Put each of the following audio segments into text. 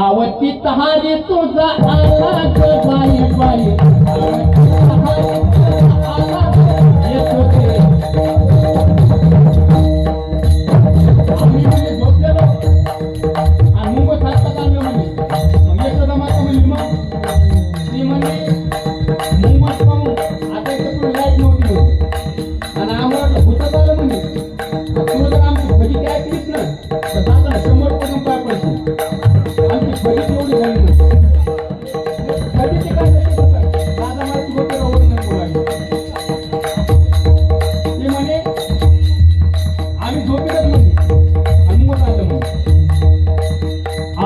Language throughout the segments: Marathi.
आवती तहारी तुझा आला बाई बाई.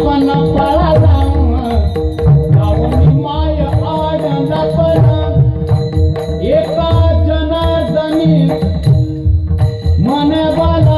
आपण पळा जाऊन माय आडला पण एका जनार्दनी मन बाला